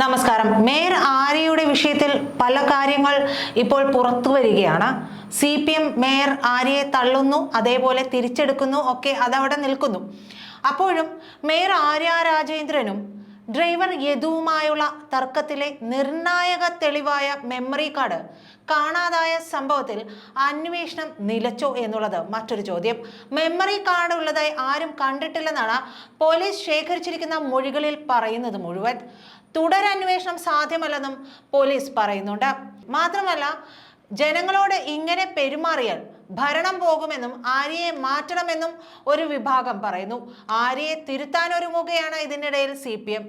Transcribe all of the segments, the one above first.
നമസ്കാരം. മേയർ ആര്യയുടെ വിഷയത്തിൽ പല കാര്യങ്ങൾ ഇപ്പോൾ പുറത്തു വരികയാണ്. സി പി എം മേയർ ആര്യയെ തള്ളുന്നു അതേപോലെ തിരിച്ചെടുക്കുന്നു ഒക്കെ അതവിടെ നിൽക്കുന്നു. അപ്പോഴും മേയർ ആര്യ രാജേന്ദ്രനും ഡ്രൈവർ യദുവുമായുള്ള തർക്കത്തിലെ നിർണായക തെളിവായ മെമ്മറി കാർഡ് കാണാതായ സംഭവത്തിൽ അന്വേഷണം നിലച്ചോ എന്നുള്ളത് മറ്റൊരു ചോദ്യം. മെമ്മറി കാർഡ് ഉള്ളതായി ആരും കണ്ടിട്ടില്ലെന്നാണ് പോലീസ് ശേഖരിച്ചിരിക്കുന്ന മൊഴികളിൽ പറയുന്നത് മുഴുവൻ. തുടരന്വേഷണം സാധ്യമല്ലെന്നും പോലീസ് പറയുന്നുണ്ട്. മാത്രമല്ല ജനങ്ങളോട് ഇങ്ങനെ പെരുമാറിയാൽ ഭരണം പോകുമെന്നും ആര്യയെ മാറ്റണമെന്നും ഒരു വിഭാഗം പറയുന്നു. ആര്യയെ തിരുത്താനൊരുങ്ങുകയാണ് ഇതിനിടയിൽ സി പി എം.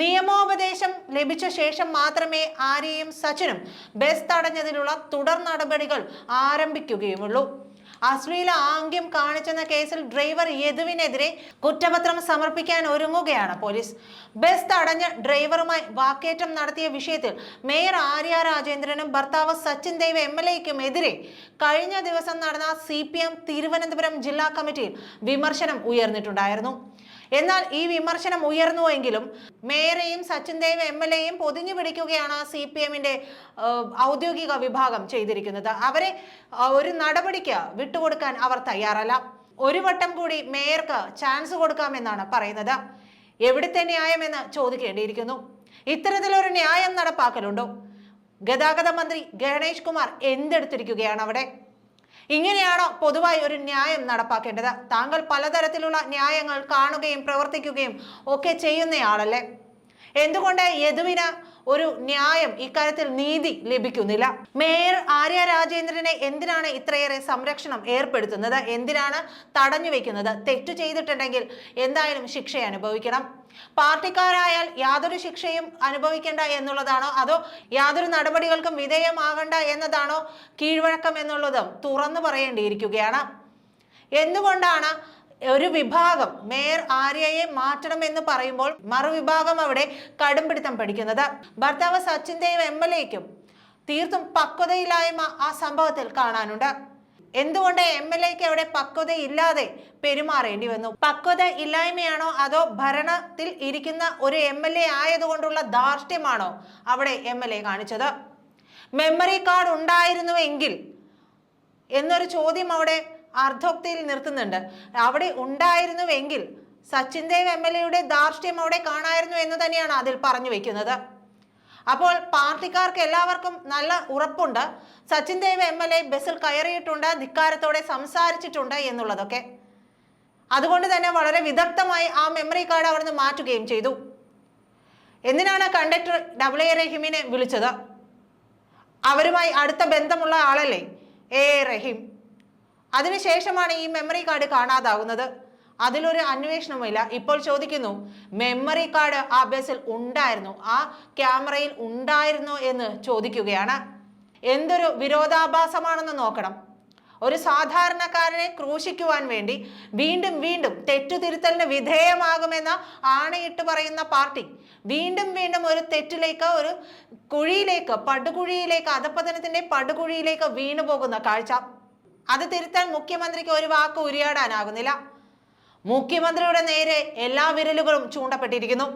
നിയമോപദേശം ലഭിച്ച ശേഷം മാത്രമേ ആര്യയും സച്ചിനും ബസ് തടഞ്ഞതിലുള്ള തുടർ നടപടികൾ ആരംഭിക്കുകയുമുള്ളൂ. അശ്ലീല ആംഗ്യം കാണിച്ചെന്ന കേസിൽ ഡ്രൈവർ യദുവിനെതിരെ കുറ്റപത്രം സമർപ്പിക്കാൻ ഒരുങ്ങുകയാണ് പോലീസ്. ബസ് തടഞ്ഞ് ഡ്രൈവറുമായി വാക്കേറ്റം നടത്തിയ വിഷയത്തിൽ മേയർ ആര്യ രാജേന്ദ്രനും ഭർത്താവ് സച്ചിൻ ദേവ് എം എൽ എക്കും എതിരെ കഴിഞ്ഞ ദിവസം നടന്ന സി തിരുവനന്തപുരം ജില്ലാ കമ്മിറ്റിയിൽ വിമർശനം ഉയർന്നിട്ടുണ്ടായിരുന്നു. എന്നാൽ ഈ വിമർശനം ഉയർന്നുവെങ്കിലും മേയറേയും സച്ചിൻ ദേവ് എം എൽ എയും പൊതിഞ്ഞു പിടിക്കുകയാണ് സി പി എമ്മിന്റെ ഔദ്യോഗിക വിഭാഗം ചെയ്തിരിക്കുന്നത്. അവരെ ഒരു നടപടിക്ക് വിട്ടുകൊടുക്കാൻ അവർ തയ്യാറല്ല. ഒരു വട്ടം കൂടി മേയർക്ക് ചാൻസ് കൊടുക്കാമെന്നാണ് പറയുന്നത്. എവിടുത്തെ ന്യായമെന്ന് ചോദിക്കേണ്ടിയിരിക്കുന്നു. ഇത്തരത്തിലൊരു ന്യായം നടപ്പാക്കലുണ്ടോ? ഗതാഗത മന്ത്രി ഗണേഷ് കുമാർ എന്തെടുത്തിരിക്കുകയാണ് അവിടെ? ഇങ്ങനെയാണോ പൊതുവായി ഒരു ന്യായം നടപ്പാക്കേണ്ടത്? താങ്കൾ പലതരത്തിലുള്ള ന്യായങ്ങൾ കാണുകയും പ്രവർത്തിക്കുകയും ഒക്കെ ചെയ്യുന്നയാളല്ലേ? എന്തുകൊണ്ട് യദുവിന് ഒരു ന്യായം ഇക്കാര്യത്തിൽ നീതി ലഭിക്കുന്നില്ല? മേയർ ആര്യ രാജേന്ദ്രനെ എന്തിനാണ് ഇത്രയേറെ സംരക്ഷണം ഏർപ്പെടുത്തുന്നത്? എന്തിനാണ് തടഞ്ഞു വെക്കുന്നത്? തെറ്റു ചെയ്തിട്ടുണ്ടെങ്കിൽ എന്തായാലും ശിക്ഷ അനുഭവിക്കണം. പാർട്ടിക്കാരായാൽ യാതൊരു ശിക്ഷയും അനുഭവിക്കേണ്ട എന്നുള്ളതാണോ? അതോ യാതൊരു നടപടികൾക്കും വിധേയമാകണ്ട എന്നതാണോ കീഴ്വഴക്കം എന്നുള്ളതും തുറന്നു പറയേണ്ടിയിരിക്കുകയാണ്. എന്തുകൊണ്ടാണ് ഒരു വിഭാഗം മേയർ ആര്യയെ മാറ്റണം എന്ന് പറയുമ്പോൾ മറുവിഭാഗം അവിടെ കടുംപിടുത്തം പഠിക്കുന്നത് ഭർത്താവ് സച്ചിൻ ദേവ് എം എൽ എക്കും തീർത്തും പക്വതയില്ലായ്മ ആ സംഭവത്തിൽ കാണാനുണ്ട്. എന്തുകൊണ്ട് എം എൽ എക്ക് അവിടെ പക്വതയില്ലാതെ പെരുമാറേണ്ടി വന്നു? പക്വത ഇല്ലായ്മയാണോ അതോ ഭരണത്തിൽ ഇരിക്കുന്ന ഒരു എം എൽ എ ആയതുകൊണ്ടുള്ള ധാർഷ്ട്യമാണോ അവിടെ എം എൽ എ കാണിച്ചത്? മെമ്മറി കാർഡ് ഉണ്ടായിരുന്നുവെങ്കിൽ എന്നൊരു ചോദ്യം അവിടെ അർദ്ധോക്തിയിൽ നിർത്തുന്നുണ്ട്. അവിടെ ഉണ്ടായിരുന്നുവെങ്കിൽ സച്ചിൻ ദേവ് എം എൽ എയുടെ ധാർഷ്ട്യം അവിടെ കാണായിരുന്നു എന്ന് തന്നെയാണ് അതിൽ പറഞ്ഞു വെക്കുന്നത്. അപ്പോൾ പാർട്ടിക്കാർക്ക് എല്ലാവർക്കും നല്ല ഉറപ്പുണ്ട്. Sachin Dev M L A ബസ്സിൽ കയറിയിട്ടുണ്ട് ധിക്കാരത്തോടെ സംസാരിച്ചിട്ടുണ്ട് എന്നുള്ളതൊക്കെ. അതുകൊണ്ട് തന്നെ വളരെ വിദഗ്ധമായി ആ മെമ്മറി കാർഡ് അവിടുന്ന് മാറ്റുകയും ചെയ്തു. എന്തിനാണ് കണ്ടക്ടർ ഡബ്ല്യു എ റഹീമിനെ വിളിച്ചത്? അവരുമായി അടുത്ത ബന്ധമുള്ള ആളല്ലേ? എ റഹീം. അതിനുശേഷമാണ് ഈ മെമ്മറി കാർഡ് കാണാതാകുന്നത് അതിലൊരു അന്വേഷണവുമില്ല. ഇപ്പോൾ ചോദിക്കുന്നു മെമ്മറി കാർഡ് ആ ബസ്സിൽ ഉണ്ടായിരുന്നു? ആ ക്യാമറയിൽ ഉണ്ടായിരുന്നു എന്ന് ചോദിക്കുകയാണ്. എന്തൊരു വിരോധാഭാസമാണെന്ന് നോക്കണം. ഒരു സാധാരണക്കാരനെ ക്രൂശിക്കുവാൻ വേണ്ടി വീണ്ടും വീണ്ടും തെറ്റുതിരുത്തലിന് വിധേയമാകുമെന്ന ആണയിട്ട് പറയുന്ന പാർട്ടി വീണ്ടും വീണ്ടും ഒരു തെറ്റിലേക്ക് ഒരു കുഴിയിലേക്ക് പടുകുഴിയിലേക്ക് അധപ്പതനത്തിന്റെ പടുകുഴിയിലേക്ക് വീണു പോകുന്ന കാഴ്ച. അത് തിരുത്താൻ മുഖ്യമന്ത്രിക്ക് ഒരു വാക്ക് ഉരിയാടാനാകുന്നില്ല. മുഖ്യമന്ത്രിയുടെ നേരെ എല്ലാ വിരലുകളും ചൂണ്ടപ്പെട്ടിരിക്കുന്നു.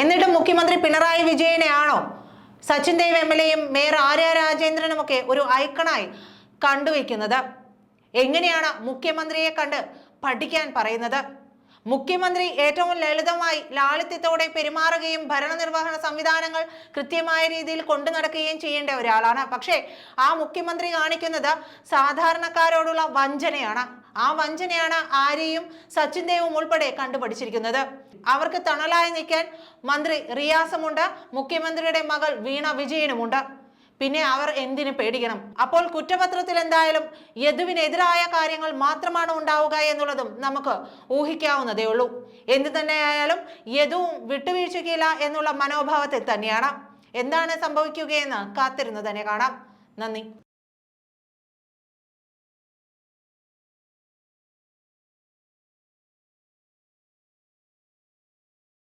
എന്നിട്ടും മുഖ്യമന്ത്രി പിണറായി വിജയനെയാണോ? സച്ചിൻ ദേവ് എം എൽ എയും മേയർ ആര്യ രാജേന്ദ്രനും ഒക്കെ ഒരു ഐക്കണായി കണ്ടുവയ്ക്കുന്നത്. എങ്ങനെയാണ് മുഖ്യമന്ത്രിയെ കണ്ട് പഠിക്കാൻ പറയുന്നത്? മുഖ്യമന്ത്രി ഏറ്റവും ലളിതമായി ലാളിത്യത്തോടെ പെരുമാറുകയും ഭരണനിർവഹണ സംവിധാനങ്ങൾ കൃത്യമായ രീതിയിൽ കൊണ്ടു നടക്കുകയും ചെയ്യേണ്ട ഒരാളാണ്. പക്ഷേ ആ മുഖ്യമന്ത്രി കാണിക്കുന്നത് സാധാരണക്കാരോടുള്ള വഞ്ചനയാണ്. ആ വഞ്ചനയാണ് ആരെയും സച്ചിൻ ദേവും ഉൾപ്പെടെ കണ്ടുപഠിച്ചിരിക്കുന്നത് അവർക്ക് തണലായി നിൽക്കാൻ മന്ത്രി റിയാസുമുണ്ട്. മുഖ്യമന്ത്രിയുടെ മകൾ വീണ വിജയനുമുണ്ട്. പിന്നെ അവർ എന്തിന് പേടിക്കണം? അപ്പോൾ കുറ്റപത്രത്തിൽ എന്തായാലും യദുവിനെതിരായ കാര്യങ്ങൾ മാത്രമാണ് ഉണ്ടാവുക എന്നുള്ളതും നമുക്ക് ഊഹിക്കാവുന്നതേ ഉള്ളൂ. എന്ത് തന്നെയായാലും യദുവും വിട്ടുവീഴ്ചയ്ക്കില്ല എന്നുള്ള മനോഭാവത്തിൽ തന്നെയാണ്. എന്താണ് സംഭവിക്കുകയെന്ന് കാത്തിരുന്ന് തന്നെ കാണാം. നന്ദി.